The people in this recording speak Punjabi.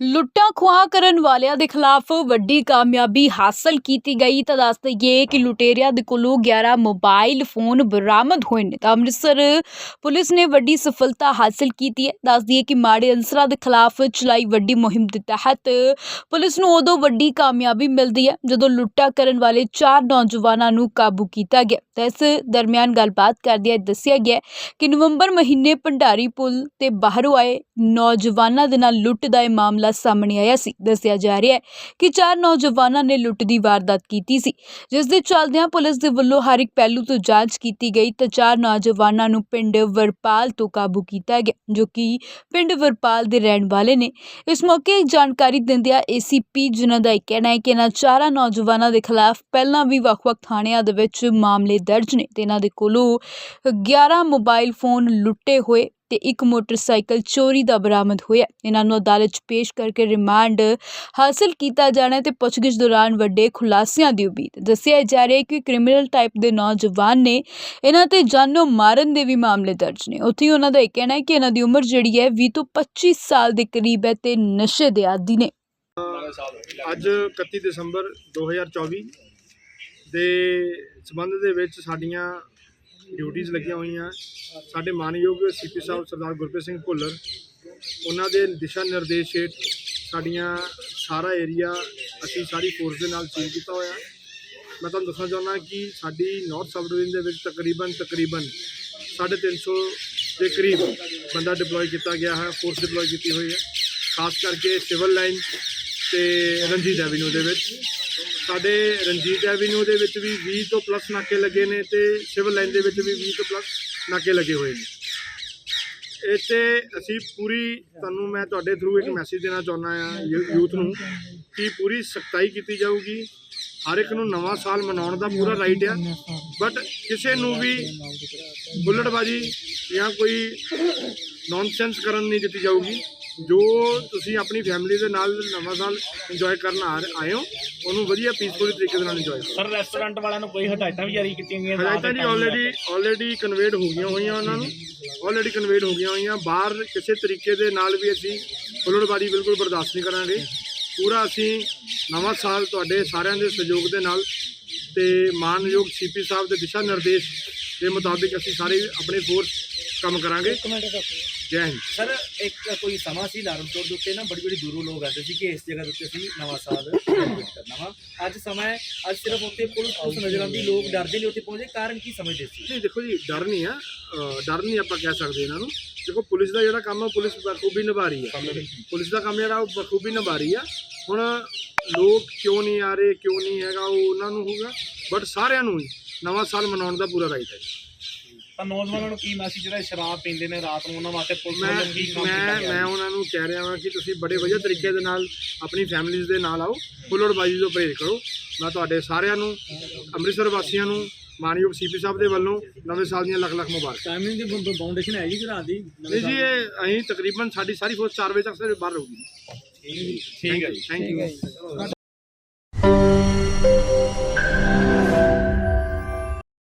ਲੁੱਟਾਂ ਖੋਹਾਂ ਕਰਨ ਵਾਲਿਆਂ ਦੇ ਖਿਲਾਫ ਵੱਡੀ ਕਾਮਯਾਬੀ ਹਾਸਲ ਕੀਤੀ ਗਈ। ਤਾਂ ਦੱਸ ਦਈਏ ਕਿ ਲੁਟੇਰਿਆਂ ਦੇ ਕੋਲੋਂ 11 ਮੋਬਾਈਲ ਫੋਨ ਬਰਾਮਦ ਹੋਏ ਨੇ। ਤਾਂ ਅੰਮ੍ਰਿਤਸਰ ਪੁਲਿਸ ਨੇ ਵੱਡੀ ਸਫਲਤਾ ਹਾਸਲ ਕੀਤੀ ਹੈ। ਦੱਸ ਦਈਏ ਕਿ ਮਾੜੇ ਅਨਸਰਾਂ ਦੇ ਖਿਲਾਫ ਚਲਾਈ ਵੱਡੀ ਮੁਹਿੰਮ ਦੇ ਤਹਿਤ ਪੁਲਿਸ ਨੂੰ ਉਦੋਂ ਵੱਡੀ ਕਾਮਯਾਬੀ ਮਿਲਦੀ ਹੈ, ਜਦੋਂ ਲੁੱਟਾਂ ਕਰਨ ਵਾਲੇ ਚਾਰ ਨੌਜਵਾਨਾਂ ਨੂੰ ਕਾਬੂ ਕੀਤਾ ਗਿਆ। ਤਾਂ ਇਸ ਦਰਮਿਆਨ ਗੱਲਬਾਤ ਕਰਦਿਆਂ ਦੱਸਿਆ ਗਿਆ ਕਿ ਨਵੰਬਰ ਮਹੀਨੇ ਭੰਡਾਰੀ ਪੁਲ ਤੇ ਬਾਹਰੋਂ ਆਏ ਨੌਜਵਾਨਾਂ ਦੇ ਨਾਲ ਲੁੱਟ ਦਾ ਇਹ ਮਾਮਲਾ ਸਾਹਮਣੇ ਆਇਆ ਸੀ। ਦੱਸਿਆ ਜਾ ਰਿਹਾ ਹੈ ਕਿ ਚਾਰ ਨੌਜਵਾਨਾਂ ਨੇ ਲੁੱਟ ਦੀ ਵਾਰਦਾਤ ਕੀਤੀ ਸੀ। ਜਿਸ ਦੇ ਚੱਲਦਿਆਂ ਪੁਲਿਸ ਦੇ ਵੱਲੋਂ ਹਰ ਇੱਕ ਪਹਿਲੂ ਤੋਂ ਜਾਂਚ ਕੀਤੀ ਗਈ ਤਾਂ ਚਾਰ ਨੌਜਵਾਨਾਂ ਨੂੰ ਪਿੰਡ ਵਰਪਾਲ ਤੋਂ ਕਾਬੂ ਕੀਤਾ ਗਿਆ, ਜੋ ਕਿ ਪਿੰਡ ਵਰਪਾਲ ਦੇ ਰਹਿਣ ਵਾਲੇ ਨੇ। ਇਸ ਮੌਕੇ ਜਾਣਕਾਰੀ ਦਿੰਦਿਆਂ ਏਸੀਪੀ ਜਿਨ੍ਹਾਂ ਦਾ ਇਹ ਕਹਿਣਾ ਹੈ ਕਿ ਇਹਨਾਂ ਚਾਰਾਂ ਨੌਜਵਾਨਾਂ ਦੇ ਖਿਲਾਫ ਪਹਿਲਾਂ ਵੀ ਵੱਖ-ਵੱਖ ਥਾਣਿਆਂ ਦੇ ਵਿੱਚ ਮਾਮਲੇ ਦਰਜ ਨੇ ਤੇ ਇਹਨਾਂ ਦੇ ਕੋਲੋਂ 11 ਮੋਬਾਈਲ ਫੋਨ ਲੁੱਟੇ ਹੋਏ ਤੇ ਇੱਕ ਮੋਟਰਸਾਈਕਲ ਚੋਰੀ ਦਾ ਬਰਾਮਦ ਹੋਇਆ। ਇਹਨਾਂ ਨੂੰ ਅਦਾਲਤ 'ਚ ਪੇਸ਼ ਕਰਕੇ ਰਿਮਾਂਡ ਹਾਸਲ ਕੀਤਾ ਜਾਣਾ ਤੇ ਪੁੱਛਗਿੱਛ ਦੌਰਾਨ ਵੱਡੇ ਖੁਲਾਸਿਆਂ ਦੀ ਉਮੀਦ। ਦੱਸਿਆ ਜਾ ਰਿਹਾ ਹੈ ਕਿ ਕ੍ਰਿਮੀਨਲ ਟਾਈਪ ਦੇ ਨੌਜਵਾਨ ਨੇ ਇਹਨਾਂ ਤੇ ਜਾਨੋਂ ਮਾਰਨ ਦੇ ਵੀ ਮਾਮਲੇ ਦਰਜ ਨੇ। ਉੱਥੇ ਉਹਨਾਂ ਦਾ ਇਹ ਕਹਿਣਾ ਹੈ ਕਿ ਇਹਨਾਂ ਦੀ ਉਮਰ ਜਿਹੜੀ ਹੈ 20 ਤੋਂ 25 ਸਾਲ ਦੇ ਕਰੀਬ ਹੈ ਤੇ ਨਸ਼ੇ ਦੇ ਆਦੀ ਨੇ। ਅੱਜ 31 ਦਸੰਬਰ 2024 ਦੇ ਸਬੰਧ ਦੇ ਵਿੱਚ ਸਾਡੀਆਂ ਡਿਊਟੀਆਂ ਲੱਗੀਆਂ ਹੋਈਆਂ। ਸਾਡੇ ਮਾਨਯੋਗ ਸੀਪੀ ਸਾਹਿਬ ਸਰਦਾਰ ਗੁਰਪ੍ਰੀਤ ਸਿੰਘ ਭੁੱਲਰ, ਉਹਨਾਂ ਦੇ ਦਿਸ਼ਾ ਨਿਰਦੇਸ਼ ਹੇਠ ਸਾਡੀਆਂ ਸਾਰਾ ਏਰੀਆ ਅਸੀਂ ਸਾਰੀ ਫੋਰਸ ਦੇ ਨਾਲ ਚੇਂਜ ਕੀਤਾ ਹੋਇਆ। ਮੈਂ ਤੁਹਾਨੂੰ ਦੱਸਣਾ ਚਾਹੁੰਦਾ ਕਿ ਸਾਡੀ ਨਾਰਥ ਸਬ ਡਿਵੀਜ਼ਨ ਦੇ ਵਿੱਚ ਤਕਰੀਬਨ ਤਕਰੀਬਨ 350 ਦੇ ਕਰੀਬ ਬੰਦਾ ਡਿਪਲੋਏ ਕੀਤਾ ਗਿਆ ਹੈ ਫੋਰਸ ਡਿਪਲੋਏ ਕੀਤੀ ਹੋਈ ਹੈ। ਖਾਸ ਕਰਕੇ ਸਿਵਲ ਲਾਈਨ ਤੇ ਰਣਜੀਤ ਐਵੀਨਿਊ ਦੇ ਵਿੱਚ। ਸਾਡੇ ਰਣਜੀਤ ਐਵੀਨਿਊ ਦੇ ਵਿੱਚ ਵੀ 20 ਤੋਂ ਪਲੱਸ ਨਾਕੇ ਲੱਗੇ ਨੇ ਤੇ ਸਿਵਲ ਲਾਈਨ ਦੇ ਵਿੱਚ ਵੀ 20 ਤੋਂ ਪਲੱਸ ਨਾਕੇ ਲੱਗੇ ਹੋਏ ਨੇ। ਇੱਥੇ ਅਸੀਂ ਪੂਰੀ, ਤੁਹਾਨੂੰ ਮੈਂ ਤੁਹਾਡੇ ਥਰੂ ਇੱਕ ਮੈਸੇਜ ਦੇਣਾ ਚਾਹੁੰਦਾ ਆ ਯੂਥ ਨੂੰ ਕਿ ਪੂਰੀ ਸਖਤਾਈ ਕੀਤੀ ਜਾਊਗੀ। ਹਰ ਇੱਕ ਨੂੰ ਨਵਾਂ ਸਾਲ ਮਨਾਉਣ ਦਾ ਪੂਰਾ ਰਾਈਟ ਆ। ਬਟ ਕਿਸੇ ਨੂੰ ਵੀ ਬੁੱਲੜਬਾਜੀ ਜਾਂ ਕੋਈ ਨੌਨਸੈਂਸ ਕਰਨ ਨਹੀਂ ਦਿੱਤੀ ਜਾਊਗੀ। ਜੋ ਤੁਸੀਂ ਆਪਣੀ ਫੈਮਿਲੀ ਦੇ ਨਾਲ ਨਵਾਂ ਸਾਲ ਇੰਜੋਏ ਕਰਨ ਆ ਆਏ ਹੋ ਉਹਨੂੰ ਵਧੀਆ ਪੀਸਫੁਲ ਤਰੀਕੇ ਦੇ ਨਾਲ ਇੰਜੋਏ ਕਰੋ। ਸਰ ਰੈਸਟੋਰੈਂਟ ਵਾਲਿਆਂ ਨੂੰ ਕੋਈ ਹਦਾਇਤਾਂ ਵੀ ਜਾਰੀ ਕੀਤੀਆਂ ਗਈਆਂ ਹਦਾਇਤਾਂ ਜੀ ਆਲਰੇਡੀ ਆਲਰੇਡੀ ਕਨਵੇਡ ਹੋ ਗਈਆਂ ਹੋਈਆਂ ਉਹਨਾਂ ਨੂੰ। ਆਲਰੇਡੀ ਕਨਵੇਡ ਹੋ ਗਈਆਂ ਹੋਈਆਂ। ਬਾਹਰ ਕਿਸੇ ਤਰੀਕੇ ਦੇ ਨਾਲ ਵੀ ਅਸੀਂ ਹੁਲੜਬਾਜ਼ੀ ਬਿਲਕੁਲ ਬਰਦਾਸ਼ਤ ਨਹੀਂ ਕਰਾਂਗੇ। ਪੂਰਾ ਅਸੀਂ ਨਵਾਂ ਸਾਲ ਤੁਹਾਡੇ ਸਾਰਿਆਂ ਦੇ ਸਹਿਯੋਗ ਦੇ ਨਾਲ ਤੇ ਮਾਨਯੋਗ ਸੀਪੀ ਸਾਹਿਬ ਦੇ ਦਿਸ਼ਾ ਨਿਰਦੇਸ਼ ਦੇ ਮੁਤਾਬਿਕ ਅਸੀਂ ਸਾਰੇ ਆਪਣੇ ਫੋਰਸ ਕੰਮ ਕਰਾਂਗੇ। ਜੈ ਹਿੰਦ। ਸਰ ਇੱਕ ਕੋਈ ਸਮਾਂ ਸੀ ਲਾਰਨਸੋਰ ਦੇ ਉੱਤੇ ਨਾ ਬੜੀ ਬੜੀ ਦੂਰੋਂ ਲੋਕ ਆਉਂਦੇ ਸੀ ਕਿ ਇਸ ਜਗ੍ਹਾ ਦੇ ਉੱਤੇ ਅਸੀਂ ਨਵਾਂ ਸਾਲ ਸੈਲੀਬ੍ਰੇਟ ਕਰਨਾ ਵਾ। ਅੱਜ ਸਮਾਂ ਹੈ ਅੱਜ ਸਿਰਫ ਉੱਥੇ ਪੁਲਿਸ ਪੁਲਿਸ ਨਜ਼ਰ ਆਉਂਦੀ ਲੋਕ ਡਰਦੇ ਨੇ ਉੱਥੇ ਪਹੁੰਚੇ ਕਾਰਨ ਕੀ ਸਮਝਦੇ ਸੀ? ਨਹੀਂ ਦੇਖੋ ਜੀ ਡਰ ਨਹੀਂ ਆ। ਡਰ ਨਹੀਂ ਆਪਾਂ ਕਹਿ ਸਕਦੇ ਇਹਨਾਂ ਨੂੰ। ਦੇਖੋ ਪੁਲਿਸ ਦਾ ਜਿਹੜਾ ਕੰਮ ਹੈ ਪੁਲਿਸ ਬਖੂਬੀ ਨਿਭਾ ਰਹੀ ਹੈ। ਪੁਲਿਸ ਦਾ ਕੰਮ ਜਿਹੜਾ ਉਹ ਬਖੂਬੀ ਨਿਭਾ ਰਹੀ ਆ। ਹੁਣ ਲੋਕ ਕਿਉਂ ਨਹੀਂ ਆ ਰਹੇ ਕਿਉਂ ਨਹੀਂ ਹੈਗਾ ਉਹ ਉਹਨਾਂ ਨੂੰ ਹੋਊਗਾ। ਬਟ ਸਾਰਿਆਂ ਨੂੰ ਹੀ ਨਵਾਂ ਸਾਲ ਮਨਾਉਣ ਦਾ ਪੂਰਾ ਰਾਈਟ ਹੈ। ਤਾਂ ਨੌਜਵਾਨਾਂ ਨੂੰ ਕੀ ਮੈਸੇਜ ਜਿਹੜਾ ਸ਼ਰਾਬ ਪੀਂਦੇ ਨੇ ਰਾਤ ਨੂੰ ਉਹਨਾਂ ਵਾਸਤੇ ਪੁਲਿਸ ਮੈਂ ਵੱਲੋਂ ਕੀ ਕੰਮ ਮੈਂ ਕੀਤਾ ਮੈਂ ਗਿਆ ਉਹਨਾਂ ਨੂੰ ਕਹਿ ਰਿਹਾ ਹਾਂ ਕਿ ਤੁਸੀਂ ਬੜੇ ਵਧੀਆ ਤਰੀਕੇ ਦੇ ਨਾਲ ਆਪਣੀ ਫੈਮਿਲੀਜ਼ ਦੇ ਨਾਲ ਆਓ ਹੁੱਲੜਬਾਜ਼ੀ ਤੋਂ ਪਰਹੇਜ਼ ਕਰੋ। ਮੈਂ ਤੁਹਾਡੇ ਸਾਰਿਆਂ ਨੂੰ ਅੰਮ੍ਰਿਤਸਰ ਵਾਸੀਆਂ ਨੂੰ ਮਾਨਯੋਗ ਸੀਪੀ ਸਾਹਿਬ ਦੇ ਵੱਲੋਂ ਨਵੇਂ ਸਾਲ ਦੀਆਂ ਲੱਖ ਲੱਖ ਮੁਬਾਰਕ। ਟਾਈਮਿੰਗ ਦੀ ਬਾਉਂਡੇਸ਼ਨ ਹੈ ਜੀ ਰਾਤ ਦੀ ਨਹੀਂ ਜੀ ਇਹ ਅਸੀਂ ਤਕਰੀਬਨ ਸਾਡੀ ਸਾਰੀ ਫੋਰਸ 4 ਵਜੇ ਤੱਕ ਸਾਰੇ ਬਾਹਰ ਰਹੂਗੀ। ਠੀਕ ਹੈ ਜੀ ਥੈਂਕ ਯੂ